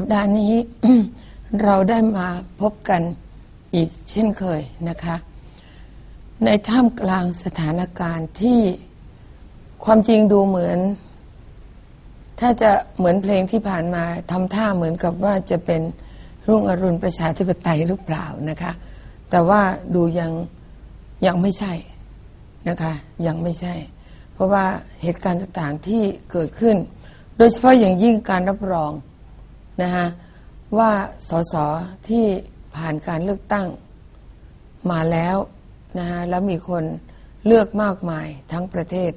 สัปดาห์นี้เราได้มาพบกันอีกเช่นเคยนะคะ ในท่ามกลางสถานการณ์ที่ความจริงดูเหมือน ถ้าจะเหมือนเพลงที่ผ่านมาทำท่าเหมือนกับว่าจะเป็นรุ่งอรุณประชาธิปไตยหรือเปล่านะคะ แต่ว่าดูยังยังไม่ใช่นะคะยังไม่ใช่ เพราะว่าเหตุการณ์ต่างๆที่เกิดขึ้น โดยเฉพาะอย่างยิ่งการรับรอง นะคะว่าสสที่ผ่านการเลือกตั้งมาแล้วนะคะแล้วมีคนเลือกมากมายทั้งประเทศ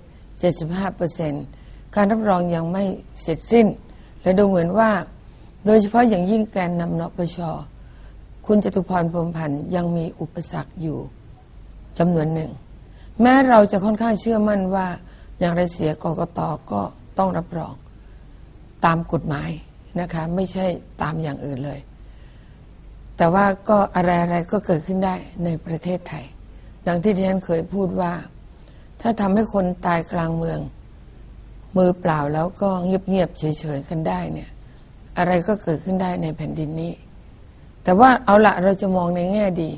75%การรับรองยังไม่เสร็จสิ้น และดูเหมือนว่า โดยเฉพาะอย่างยิ่งแกนนำนปช คุณจตุพรพรมพันธ์ยังมีอุปสรรคอยู่จำนวนหนึ่ง แม้เราจะค่อนข้างเชื่อมั่นว่าอย่างไรเสียกกตก็ต้องรับรอง ตามกฎหมาย นะคะ ไม่ใช่ตามอย่างอื่นเลย แต่ว่าก็อะไรๆก็เกิดขึ้นได้ในประเทศไทย ดังที่ที่ฉันเคยพูดว่า ถ้าทำให้คนตายกลางเมือง มือเปล่าแล้วก็เงียบๆเฉยๆกันได้เนี่ย อะไรก็เกิดขึ้นได้ในแผ่นดินนี้ แต่ว่าเอาละเราจะมองในแง่ดี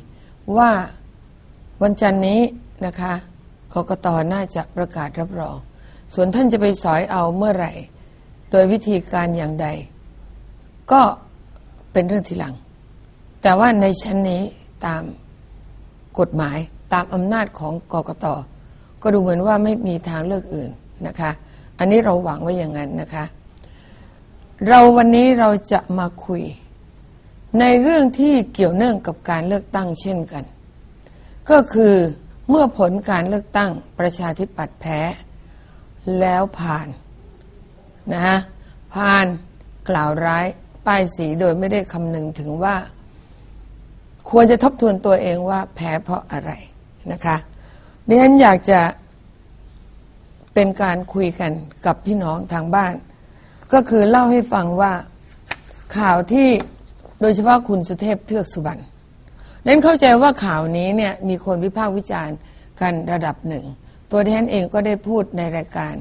ว่าวันจันทร์นี้นะคะกกตน่าจะประกาศรับรอง ส่วนท่านจะไปสอยเอาเมื่อไหร่ โดยวิธีการอย่างใด ก็เป็นเรื่องทีหลัง แต่ว่าในชั้นนี้ตามกฎหมายตามอำนาจของกกตก็ดูเหมือนว่าไม่มีทางเลือกอื่นนะคะ อันนี้เราหวังไว้อย่างนั้นนะคะ เราวันนี้เราจะมาคุย ในเรื่องที่เกี่ยวเนื่องกับการเลือกตั้งเช่นกัน ก็คือเมื่อผลการเลือกตั้งประชาธิปัตย์แพ้ แล้วผ่านนะฮะพานกล่าวร้าย ป้ายสีโดยไม่ได้คำนึงถึงว่า ควรจะทบทวนตัวเองว่าแพ้เพราะอะไรนะคะดิฉันอยากจะเป็นการคุยกันกับพี่น้องทางบ้าน ก็คือเล่าให้ฟังว่าข่าวที่โดยเฉพาะคุณสุเทพเทือกสุบรรณเน้นเข้าใจว่าข่าวนี้เนี่ยมีคนวิพากษ์วิจารณ์กันระดับหนึ่ง ตัวดิฉันเองก็ได้พูดในรายการ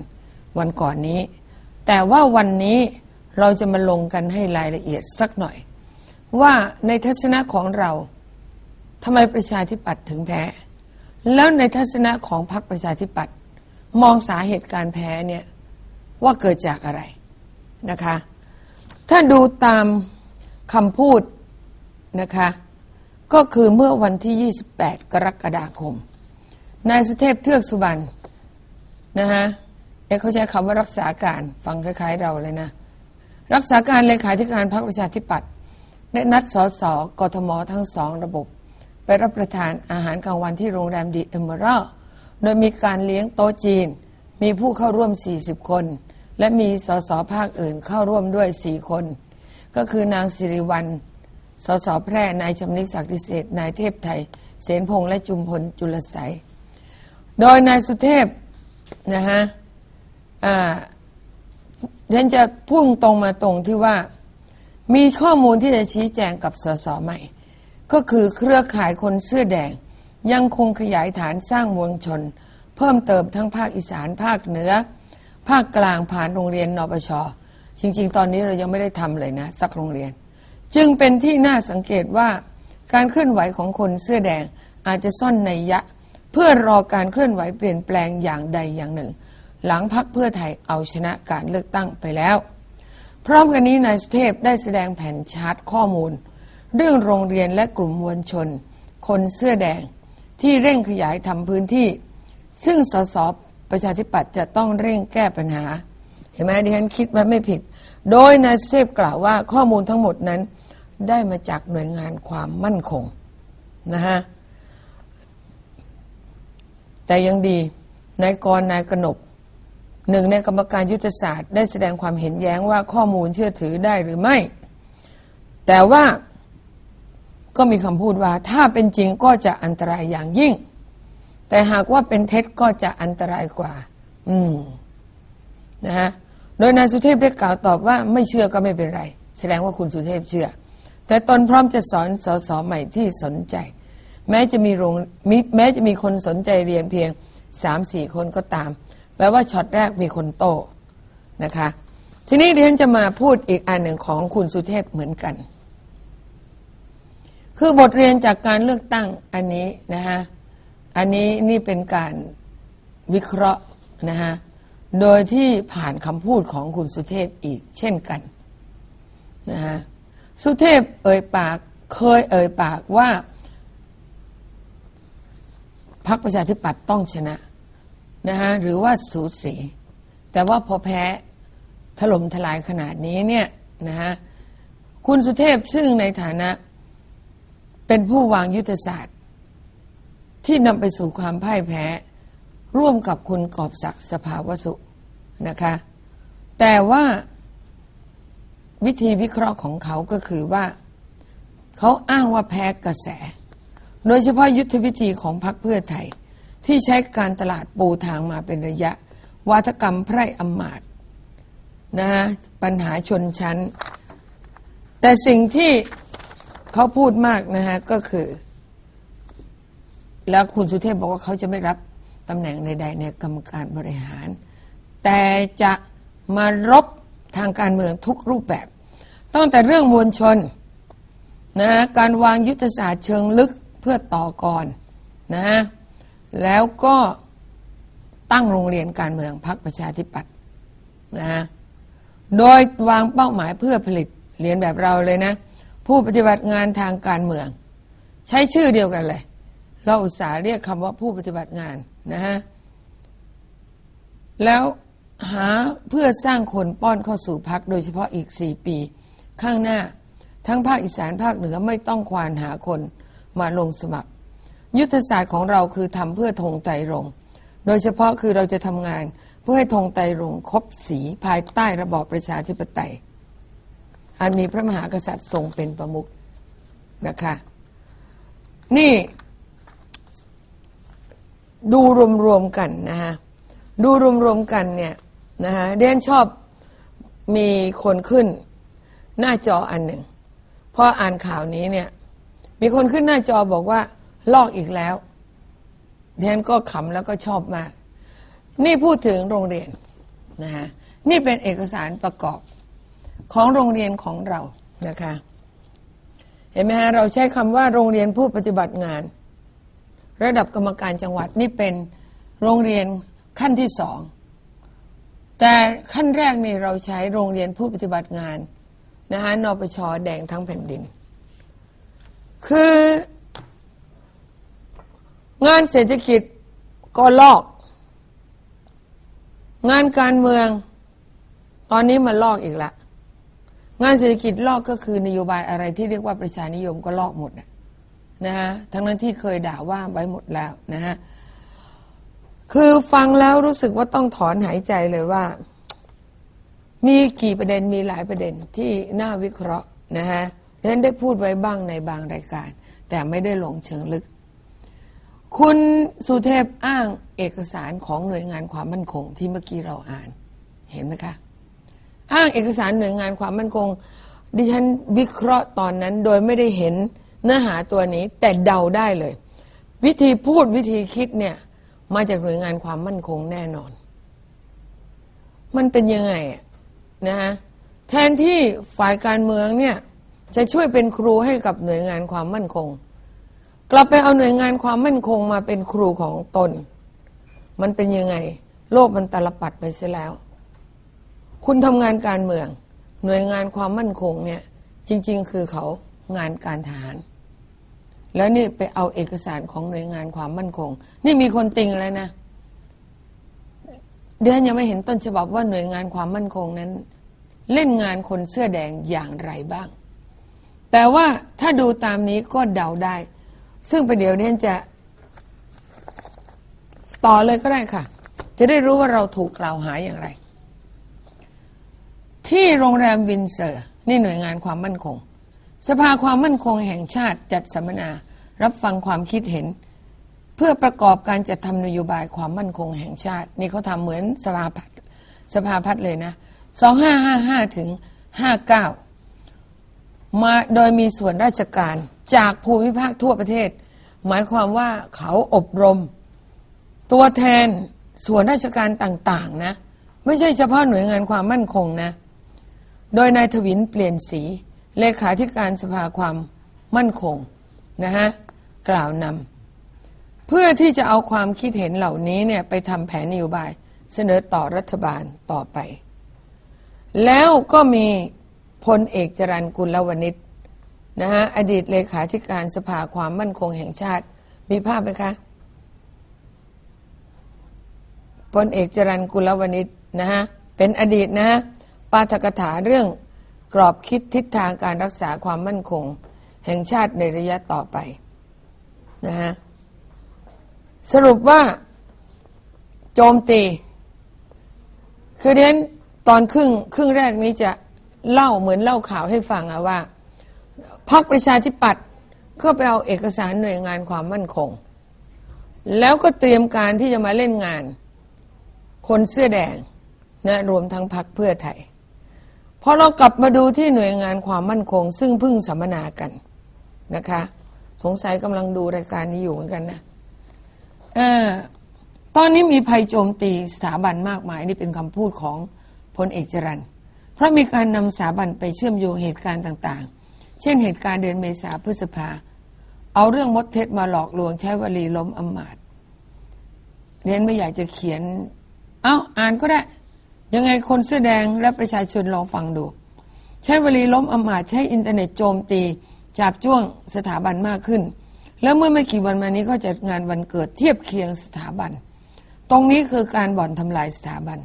วันก่อนนี้ แต่ว่าวันนี้ เราจะมาลงกันให้รายละเอียดสักหน่อย ว่าในทัศนะของเราทำไมประชาธิปัตย์ถึงแพ้ แล้วในทัศนะของพรรคประชาธิปัตย์มองสาเหตุการแพ้เนี่ยว่าเกิดจากอะไรนะคะ ถ้าดูตามคำพูดนะคะ ก็คือเมื่อวันที่ 28 กรกฎาคม นายสุเทพเทือกสุบรรณนะฮะเอ๊ะเขาใช้คำว่ารักษาการฟังคล้ายๆเราเลยนะ รักษาการเลขาธิการพรรคประชาธิปัตย์ได้นัดสสกทมทั้งสองระบบ ไปรับประทานอาหารกลางวันที่โรงแรมดีเอเมอรัลโดยมีการเลี้ยงโต๊ะจีน มีผู้เข้าร่วม 40 คน และมีสสภาคอื่นเข้าร่วมด้วย 4 คน ก็คือนางสิริวัลสสแพร่นายชำนิศักดิเศษนายเทพไทย เสนพงษ์และจุมพลจุลไสยโดยนายสุเทพนะฮะอ่า ฉันจะพุ่งตรงมาตรงที่ว่า มีข้อมูลที่จะชี้แจงกับสสใหม่ ก็คือเครือข่ายคนเสื้อแดง ยังคงขยายฐานสร้างมวลชน เพิ่มเติมทั้งภาคอีสานภาคเหนือ ภาคกลางผ่านโรงเรียนนปชจริง ๆ ตอนนี้เรายังไม่ได้ทำเลยนะ สักโรงเรียน จึงเป็นที่น่าสังเกตว่าการเคลื่อนไหวของคนเสื้อแดงอาจจะซ่อนในยยะเพื่อรอการเคลื่อนไหวเปลี่ยนแปลงอย่างใดอย่างหนึ่ง หลังพักเพื่อไทยเอาชนะการเลือกตั้งไปแล้ว พร้อมกันนี้นายสุเทพได้แสดงแผ่นชาร์ตข้อมูล เรื่องโรงเรียนและกลุ่มมวลชน คนเสื้อแดงที่เร่งขยายทำพื้นที่ ซึ่งสสประชาธิปัตย์จะต้องเร่งแก้ปัญหา เห็นไหมดิฉันคิดว่าไม่ผิด โดยนายสุเทพกล่าวว่าข้อมูลทั้งหมดนั้น ได้มาจากหน่วยงานความมั่นคงนะฮะแต่ยังดีนายกรนายกนก หนึ่งในกรรมการยุทธศาสตร์ได้แสดงความเห็นแย้งว่าข้อมูลเชื่อถือได้หรือไม่ แต่ว่าก็มีคำพูดว่าถ้าเป็นจริงก็จะอันตรายอย่างยิ่ง แต่หากว่าเป็นเท็จก็จะอันตรายกว่า อืมนะฮะโดยนายสุเทพได้กล่าวตอบว่าไม่เชื่อก็ไม่เป็นไร แสดงว่าคุณสุเทพเชื่อ แต่ตนพร้อมจะสอนสอสอใหม่ที่สนใจ แม้จะมีโรงมแม้จะมีคนสนใจเรียนเพียงสามสี่คนก็ตาม แปลว่าช็อตแรกมีคนโตนะคะ ทีนี้เรียนจะมาพูดอีกอันหนึ่งของคุณสุเทพเหมือนกัน คือบทเรียนจากการเลือกตั้งอันนี้นะฮะอันนี้นี่เป็นการวิเคราะห์นะฮะโดยที่ผ่านคำพูดของคุณสุเทพอีกเช่นกันนะฮะสุเทพเอ่ยปากเคยเอ่ยปากว่าพรรคประชาธิปัตย์ต้องชนะ นะฮะหรือว่าสูสี แต่ว่าพอแพ้ถล่มทลายขนาดนี้เนี่ยนะฮะคุณสุเทพซึ่งในฐานะเป็นผู้วางยุทธศาสตร์ ที่นำไปสู่ความพ่ายแพ้ ร่วมกับคุณกอบศักดิ์สภาวสุนะคะ แต่ว่าวิธีวิเคราะห์ของเขาก็คือว่า เขาอ้างว่าแพ้กระแส โดยเฉพาะยุทธวิธีของพรรคเพื่อไทย ที่ใช้การตลาดปูทางมาเป็นระยะวาทกรรมไพร่อำมาตนะฮะปัญหาชนชั้น แต่สิ่งที่เขาพูดมากนะฮะก็คือ แล้วคุณสุเทพบอกว่าเขาจะไม่รับตำแหน่งใดๆในกรรมการบริหาร แต่จะมารบทางการเมืองทุกรูปแบบ ตั้งแต่เรื่องมวลชนนะฮะการวางยุทธศาสตร์เชิงลึกเพื่อต่อกรนะ แล้วก็ตั้งโรงเรียนการเมืองพรรคประชาธิปัตย์นะ โดยวางเป้าหมายเพื่อผลิตเรียนแบบเราเลยนะ ผู้ปฏิบัติงานทางการเมือง ใช้ชื่อเดียวกันเลย เราอุตส่าห์เรียกคำว่าผู้ปฏิบัติงานนะฮะ แล้วหาเพื่อสร้างคนป้อนเข้าสู่พักโดยเฉพาะอีกสี่ปี ข้างหน้าทั้งภาคอีสานภาคเหนือไม่ต้องควานหาคนมาลงสมัคร ยุทธศาสตร์ของเราคือทำเพื่อธงไตรรงโดยเฉพาะคือเราจะทำงานเพื่อให้ธงไตรรงค์ครบสีภายใต้ระบอบประชาธิปไตย อันมีพระมหากษัตริย์ทรงเป็นประมุขนะคะ นี่ดูรวมๆกันนะฮะดูรวมๆกันเนี่ยนะฮะเดนชอบมีคนขึ้นหน้าจออันหนึ่งพออ่านข่าวนี้เนี่ย มีคนขึ้นหน้าจอบอกว่า ลอกอีกแล้วเดนก็ขำแล้วก็ชอบมาก นี่พูดถึงโรงเรียนนะฮะนี่เป็นเอกสารประกอบของโรงเรียนของเรานะคะ เห็นไหมฮะเราใช้คำว่าโรงเรียนผู้ปฏิบัติงาน ระดับกรรมการจังหวัดนี่เป็นโรงเรียนขั้นที่สองแต่ขั้นแรกนี่เราใช้โรงเรียนผู้ปฏิบัติงานนะคะนปชแดงทั้งแผ่นดิน คือ งานเศรษฐกิจก็ลอก งานการเมือง ตอนนี้มาลอกอีกละ งานเศรษฐกิจลอกก็คือนโยบายอะไรที่เรียกว่าประชานิยมก็ลอกหมดนะฮะทั้งนั้นที่เคยด่าว่าไว้หมดแล้วนะฮะคือฟังแล้วรู้สึกว่าต้องถอนหายใจเลยว่า มีกี่ประเด็นมีหลายประเด็นที่น่าวิเคราะห์นะฮะดังนั้นได้พูดไว้บ้างในบางรายการ แต่ไม่ได้ลงเชิงลึก คุณสุเทพอ้างเอกสารของหน่วยงานความมั่นคง ที่เมื่อกี้เราอ่าน เห็นไหมคะ อ้างเอกสารหน่วยงานความมั่นคง ดิฉันวิเคราะห์ตอนนั้นโดยไม่ได้เห็นเนื้อหาตัวนี้ แต่เดาได้เลย วิธีพูดวิธีคิดเนี่ย มาจากหน่วยงานความมั่นคงแน่นอน มันเป็นยังไงนะฮะแทนที่ฝ่ายการเมืองเนี่ยจะช่วยเป็นครูให้กับหน่วยงานความมั่นคง กลับไปเอาหน่วยงานความมั่นคงมาเป็นครูของตน มันเป็นยังไง โลกมันตลปัดไปเสียแล้ว คุณทำงานการเมือง หน่วยงานความมั่นคงเนี่ย จริง ๆ คือเขางานการทหาร แล้วนี่ไปเอาเอกสารของหน่วยงานความมั่นคง นี่มีคนติงแล้วนะเดือนยังไม่เห็นต้นฉบับว่าหน่วยงานความมั่นคงนั้น เล่นงานคนเสื้อแดงอย่างไรบ้าง แต่ว่าถ้าดูตามนี้ก็เดาได้ ซึ่งประเดี๋ยวนี้จะต่อเลยก็ได้ค่ะ จะได้รู้ว่าเราถูกกล่าวหาอย่างไร ที่โรงแรมวินเซอร์ นี่หน่วยงานความมั่นคง สภาความมั่นคงแห่งชาติจัดสัมมนา รับฟังความคิดเห็น เพื่อประกอบการจัดทำนโยบายความมั่นคงแห่งชาติ นี่เขาทำเหมือนสภาพัฒสภาพัฒน์เลยนะ 2555 ถึง 59 มาโดยมีส่วนราชการจากภูมิภาคทั่วประเทศ หมายความว่าเขาอบรม ตัวแทนส่วนราชการต่าง ๆ นะ ไม่ใช่เฉพาะหน่วยงานความมั่นคงนะ โดยนายทวินเปลี่ยนสี เลขาธิการสภาความมั่นคงนะฮะกล่าวนำเพื่อที่จะเอาความคิดเห็นเหล่านี้เนี่ยไปทำแผนนโยบาย เสนอต่อรัฐบาลต่อไป แล้วก็มี พลเอกจรันกุลวณิชนะฮะอดีตเลขาธิการสภาความมั่นคงแห่งชาติ มีภาพไหมคะพลเอกจรันกุลวณิชนะฮะเป็นอดีตนะฮะปาฐกถาเรื่องกรอบคิดทิศทางการรักษาความมั่นคง แห่งชาติในระยะต่อไปนะฮะสรุปว่าโจมตี คือเดนตอนครึ่งครึ่งแรกนี้จะ เล่าเหมือนเล่าข่าวให้ฟังอะว่าพรรคประชาธิปัตย์ก็ไปเอาเอกสารหน่วยงานความมั่นคง แล้วก็เตรียมการที่จะมาเล่นงาน คนเสื้อแดงนะรวมทั้งพรรคเพื่อไทยพอเรากลับมาดูที่หน่วยงานความมั่นคง ซึ่งเพิ่งสัมมนากันนะคะ สงสัยกำลังดูรายการนี้อยู่เหมือนกันนะเออตอนนี้มีภัยโจมตีสถาบันมากมาย นี่เป็นคำพูดของพลเอกจรัน ราะมีการนำสถาบันไปเชื่อมโยงเหตุการณ์ต่างๆ เช่นเหตุการณ์เดือนเมษาพฤษภา เอาเรื่องมดเท็จมาหลอกลวงใช้วลีล้มอำมาตย์เรนไม่อยากจะเขียน เอา้าอ่านก็ได้ ยังไงคนเสื้อแดงและประชาชนลองฟังดู ใช้วลีล้มอำมาตย์ใช้อินเทอร์เน็ตโจมตี จับจ้วงสถาบันมากขึ้น แล้วเมื่อไม่กี่วันมานี้ก็จัดงานวันเกิดเทียบเคียงสถาบัน ตรงนี้คือการบ่อนทำลายสถาบัน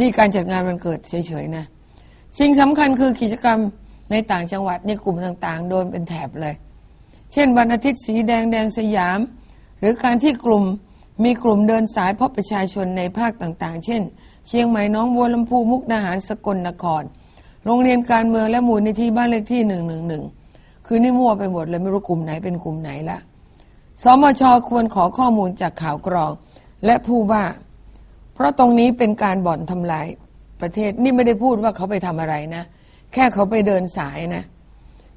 นี่การจัดงานวันเกิดเฉยๆนะสิ่งสำคัญคือกิจกรรมในต่างจังหวัดในกลุ่มต่างๆ โดนเป็นแถบเลย เช่นวันอาทิตย์สีแดงแดงสยาม หรือการที่กลุ่มมีกลุ่มเดินสายพบประชาชนในภาคต่างๆ เช่น เชียงใหม่น้องบัวลำพูมุกดาหารสกลนคร โรงเรียนการเมืองและมูลนิธิบ้านเลขที่หนึ่งหนึ่งหนึ่งคือนี่มั่วไปหมดเลยไม่รู้กลุ่มไหนเป็นกลุ่มไหนละสมชควรขอข้อมูลจากข่าวกรอง และผู้ว่า ราะตรงนี้เป็นการบ่อนทำลายประเทศนี่ไม่ได้พูดว่าเขาไปทำอะไรนะ แค่เขาไปเดินสายนะ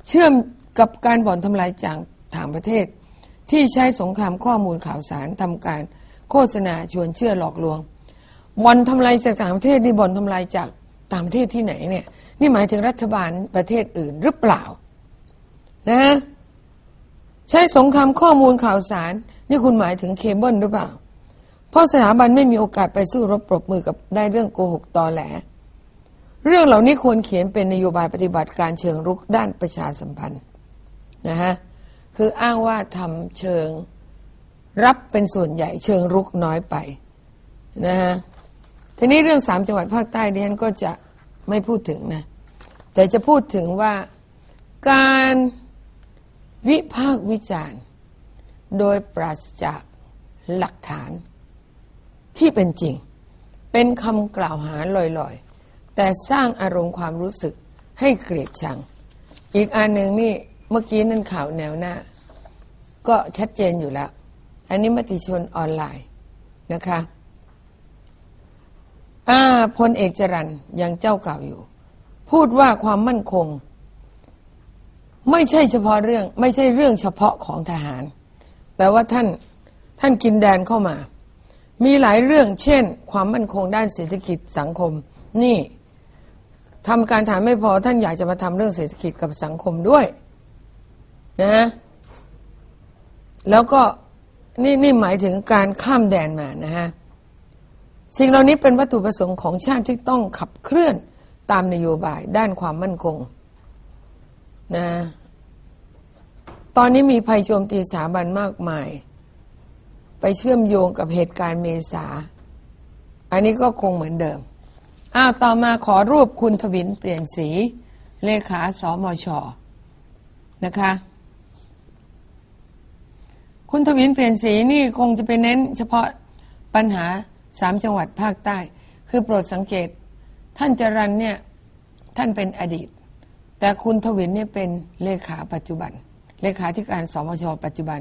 เชื่อมกับการบ่อนทำลายจากต่างประเทศ ที่ใช้สงครามข้อมูลข่าวสารทำการโฆษณาชวนเชื่อหลอกลวงบ่อนทำลายจากต่างประเทศนี่บ่อนทำลายจากต่างประเทศที่ไหนเนี่ย นี่หมายถึงรัฐบาลประเทศอื่นหรือเปล่า นะฮะใช้สงครามข้อมูลข่าวสาร นี่คุณหมายถึงเคเบิลหรือเปล่า เพราะสถาบันไม่มีโอกาสไปสู้รบปรบมือกับได้เรื่องโกหกตอแหล เรื่องเหล่านี้ควรเขียนเป็นนโยบายปฏิบัติการเชิงรุกด้านประชาสัมพันธ์นะฮะคืออ้างว่าทำเชิงรับเป็นส่วนใหญ่เชิงรุกน้อยไปนะฮะทีนี้เรื่องสามจังหวัดภาคใต้ดิฉันก็จะไม่พูดถึงนะ แต่จะพูดถึงว่าการวิพากษ์วิจารณ์ โดยปราศจากหลักฐาน ที่เป็นจริง เป็นคำกล่าวหาลอยๆ แต่สร้างอารมณ์ความรู้สึกให้เกลียดชัง อีกอันหนึ่งนี่เมื่อกี้นั่นข่าวแนวหน้า ก็ชัดเจนอยู่แล้ว อันนี้มติชนออนไลน์นะคะอาพลเอกจรันยังเจ้าเก่าอยู่ พูดว่าความมั่นคง ไม่ใช่เฉพาะเรื่อง ไม่ใช่เรื่องเฉพาะของทหาร แปลว่าท่านท่านกินแดนเข้ามา มีหลายเรื่องเช่น ความมั่นคงด้านเศรษฐกิจสังคม นี่ทำการถามไม่พอท่านอยากจะมาทำเรื่องเศรษฐกิจกับสังคมด้วยนะฮะแล้วก็นี่นี่หมายถึงการข้ามแดนมานะฮะสิ่งเหล่านี้เป็นวัตถุประสงค์ของชาติที่ต้องขับเคลื่อนตามนโยบายด้านความมั่นคงนะตอนนี้มีภัยโจมตีสถาบันมากมาย ไปเชื่อมโยงกับเหตุการณ์เมษา อันนี้ก็คงเหมือนเดิม อ้าว ต่อมาขอรูปคุณทวินเปลี่ยนสี เลขาสอมช นะคะ คุณทวินเปลี่ยนสีนี่คงจะไปเน้นเฉพาะปัญหาสามจังหวัดภาคใต้ คือโปรดสังเกต ท่านจรันเนี่ยท่านเป็นอดีต แต่คุณทวินเนี่ยเป็นเลขาปัจจุบัน เลขาธิการสมชปัจจุบัน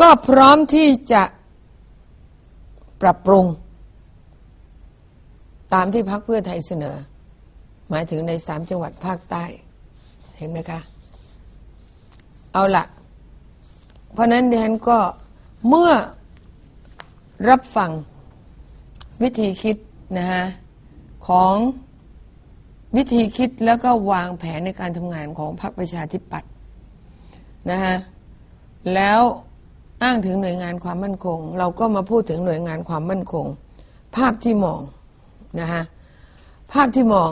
ก็พร้อมที่จะปรับปรุง ตามที่พรรคเพื่อไทยเสนอ หมายถึงในสามจังหวัดภาคใต้ เห็นไหมคะ เอาละเพราะนั้นดิฉันก็เมื่อรับฟังวิธีคิดนะฮะของวิธีคิดแล้วก็วางแผนในการทำงานของพรรคประชาธิปัตย์นะฮะแล้ว อ้างถึงหน่วยงานความมั่นคง เราก็มาพูดถึงหน่วยงานความมั่นคง ภาพที่มองนะฮะภาพที่มอง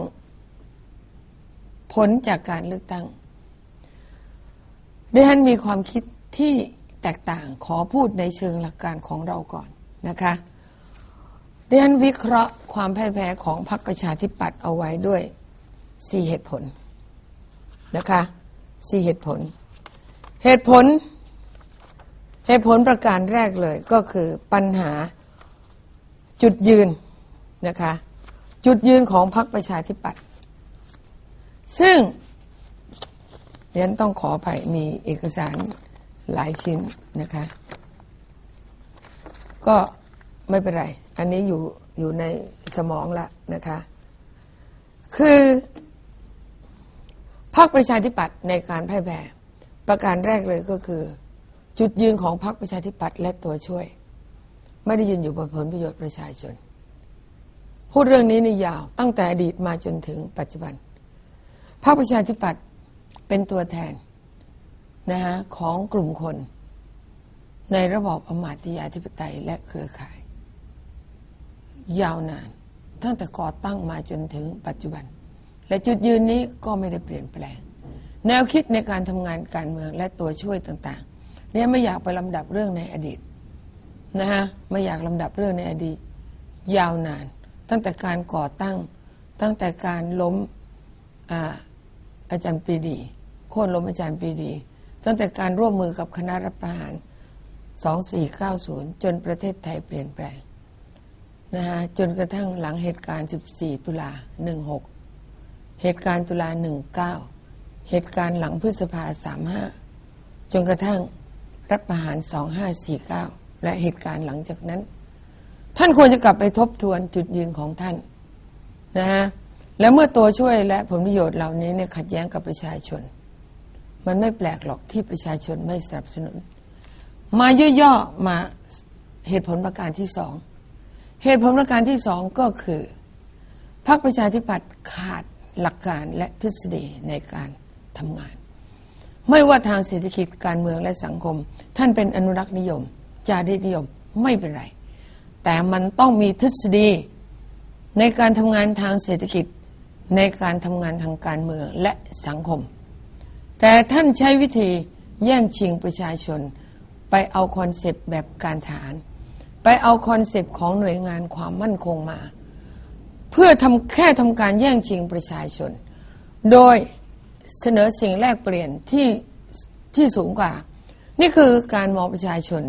ผลจากการเลือกตั้งดิฉันมีความคิดที่แตกต่างขอพูดในเชิงหลักการของเราก่อนนะคะดิฉันวิเคราะห์ความแพ้แพ้ของพรรคประชาธิปัตย์เอาไว้ด้วยสี่เหตุผลนะคะสี่เหตุผล เหตุผล เหตุผลประการแรกเลยก็คือปัญหาจุดยืนนะคะ จุดยืนของพรรคประชาธิปัตย์ซึ่งเรียนต้องขอไปมีเอกสารหลายชิ้นนะคะ ก็ไม่เป็นไร อันนี้อยู่อยู่ในสมองละนะคะ คือพรรคประชาธิปัตย์ในการพ่ายแพ้ประการแรกเลยก็คือ จุดยืนของพรรคประชาธิปัตย์และตัวช่วย ไม่ได้ยืนอยู่บนผลประโยชน์ประชาชน พูดเรื่องนี้ในยาวตั้งแต่อดีตมาจนถึงปัจจุบันพรรคประชาธิปัตย์เป็นตัวแทนนะฮะของกลุ่มคน ในระบอบอมาตยาธิปไตยและเครือข่าย ยาวนาน ตั้งแต่ก่อตั้งมาจนถึงปัจจุบัน และจุดยืนนี้ก็ไม่ได้เปลี่ยนแปลง แนวคิดในการทำงานการเมืองและตัวช่วยต่าง เนี่ยไม่อยากไปลำดับเรื่องในอดีตนะฮะไม่อยากลำดับเรื่องในอดีต ยาวนาน ตั้งแต่การก่อตั้ง ตั้งแต่การล้มอาอาจารย์ปีดีโค่นล้มอาจารย์ปีดี ตั้งแต่การร่วมมือกับคณะรัฐประหาร 2490 จนประเทศไทยเปลี่ยนแปลงนะฮะจนกระทั่งหลังเหตุการณ์ 14 ตุลา 16 เหตุการณ์ตุลา 19 เหตุการณ์หลังพฤษภา 35 จนกระทั่ง รัฐประหาร 2549 และเหตุการณ์หลังจากนั้น ท่านควรจะกลับไปทบทวนจุดยืนของท่านนะฮะและเมื่อตัวช่วยและผลประโยชน์เหล่านี้เนี่ยขัดแย้งกับประชาชน มันไม่แปลกหรอกที่ประชาชนไม่สนับสนุน มาย่อๆมาเหตุผลประการที่สองเหตุผลประการที่สองก็คือพรรคประชาธิปัตย์ขาดหลักการและทฤษฎีในการทำงาน ไม่ว่าทางเศรษฐกิจการเมืองและสังคม ท่านเป็นอนุรักษ์นิยม จารีตนิยมไม่เป็นไร แต่มันต้องมีทฤษฎีในการทำงานทางเศรษฐกิจในการทำงานทางการเมืองและสังคม แต่ท่านใช้วิธีแย่งชิงประชาชน ไปเอาคอนเซปต์แบบการฐาน ไปเอาคอนเซปต์ของหน่วยงานความมั่นคงมา เพื่อทำแค่ทำการแย่งชิงประชาชน โดย เสนอสิ่งแลกเปลี่ยนที่ที่สูงกว่า นี่คือการมองประชาชน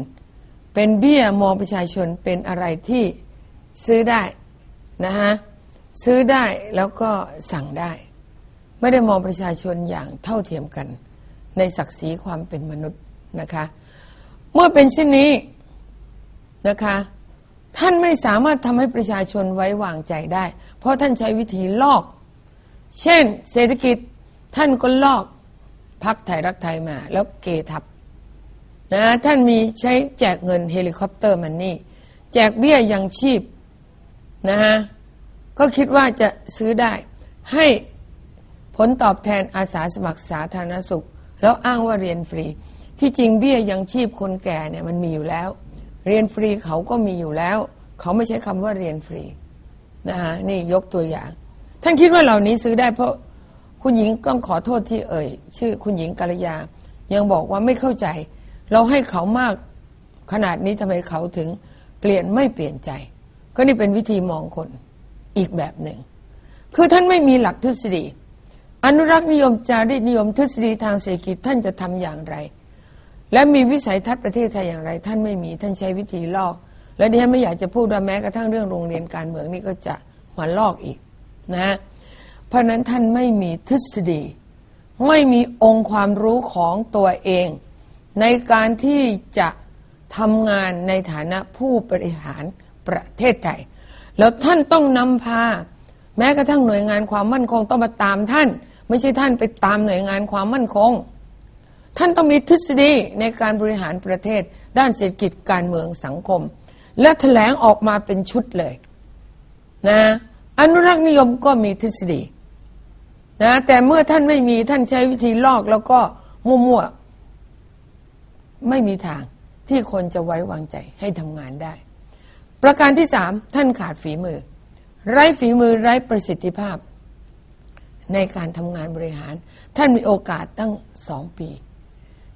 เป็นเบี้ยมองประชาชนเป็นอะไรที่ซื้อได้นะฮะซื้อได้แล้วก็สั่งได้ ไม่ได้มองประชาชนอย่างเท่าเทียมกัน ในศักดิ์ศรีความเป็นมนุษย์นะคะ เมื่อเป็นเช่นนี้นะคะ ท่านไม่สามารถทำให้ประชาชนไว้วางใจได้ เพราะท่านใช้วิธีลอก เช่น เศรษฐกิจ ท่านก็ลอกพักไทยรักไทยมา แล้วเกทับนะท่านมีใช้แจกเงินเฮลิคอปเตอร์มันนี่ แจกเบี้ยยังชีพนะฮะก็คิดว่าจะซื้อได้ให้ผลตอบแทนอาสาสมัครสาธารณสุข แล้วอ้างว่าเรียนฟรี ที่จริงเบี้ยยังชีพคนแก่เนี่ยมันมีอยู่แล้ว เรียนฟรีเขาก็มีอยู่แล้ว เขาไม่ใช้คำว่าเรียนฟรีนะฮะนี่ยกตัวอย่าง ท่านคิดว่าเหล่านี้ซื้อได้เพราะ คุณหญิงต้องขอโทษที่เอ่ย ชื่อคุณหญิงกัลยา ยังบอกว่าไม่เข้าใจ เราให้เขามากขนาดนี้ทำไมเขาถึงเปลี่ยนไม่เปลี่ยนใจ ก็นี่เป็นวิธีมองคนอีกแบบหนึ่ง คือท่านไม่มีหลักทฤษฎี อนุรักษ์นิยมจารีตนิยมทฤษฎีทางเศรษฐกิจท่านจะทำอย่างไร และมีวิสัยทัศน์ประเทศไทยอย่างไร ท่านไม่มีท่านใช้วิธีลอก และดิฉันไม่อยากจะพูดว่าแม้กระทั่งเรื่องโรงเรียนการเมืองนี่ก็จะมาลอกอีกนะ เพราะนั้นท่านไม่มีทฤษฎี ไม่มีองค์ความรู้ของตัวเอง ในการที่จะทำงานในฐานะผู้บริหารประเทศไทย แล้วท่านต้องนำพา แม้กระทั่งหน่วยงานความมั่นคงต้องมาตามท่าน ไม่ใช่ท่านไปตามหน่วยงานความมั่นคง ท่านต้องมีทฤษฎีในการบริหารประเทศ ด้านเศรษฐกิจการเมืองสังคม และแถลงออกมาเป็นชุดเลย นะ อนุรักษ์นิยมก็มีทฤษฎี นะแต่เมื่อท่านไม่มีท่านใช้วิธีลอกแล้วก็มั่วๆไม่มีทางที่คนจะไว้วางใจให้ทำงานได้ ประการที่สามท่านขาดฝีมือ ไร้ฝีมือไร้ประสิทธิภาพ ในการทำงานบริหาร ท่านมีโอกาสตั้งสองปี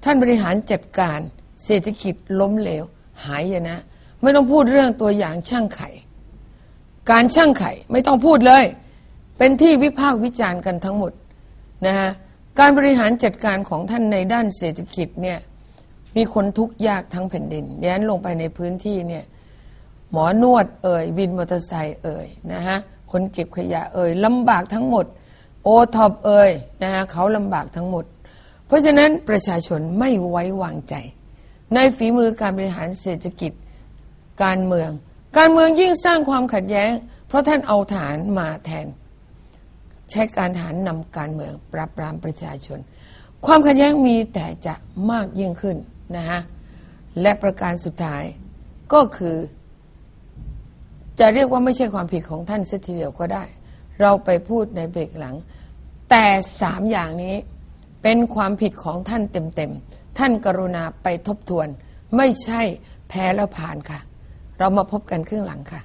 ท่านบริหารจัดการเศรษฐกิจล้มเหลว หายนะ ไม่ต้องพูดเรื่องตัวอย่างช่างไข่ การช่างไข่ไม่ต้องพูดเลย เป็นที่วิพากษ์วิจารณ์กันทั้งหมดนะฮะการบริหารจัดการของท่านในด้านเศรษฐกิจเนี่ยมีคนทุกข์ยากทั้งแผ่นดินดิฉันลงไปในพื้นที่เนี่ยหมอนวดเอ่ยวินมอเตอร์ไซค์เอ่ยนะฮะคนเก็บขยะเอ่ยลำบากทั้งหมด โอท็อปเอ่ยนะฮะเขาลำบากทั้งหมด เพราะฉะนั้นประชาชนไม่ไว้วางใจ ในฝีมือการบริหารเศรษฐกิจการเมือง การเมืองยิ่งสร้างความขัดแย้ง เพราะท่านเอาฐานมาแทน ใช้การฐานนำการเมืองปราบปรามประชาชน ความขัดแย้งมีแต่จะมากยิ่งขึ้นนะฮะและประการสุดท้ายก็คือ จะเรียกว่าไม่ใช่ความผิดของท่านเสียทีเดียวก็ได้ เราไปพูดในเบรกหลัง แต่สามอย่างนี้เป็นความผิดของท่านเต็มๆ ท่านกรุณาไปทบทวน ไม่ใช่แพ้แล้วผ่านค่ะ เรามาพบกันครึ่งหลังค่ะ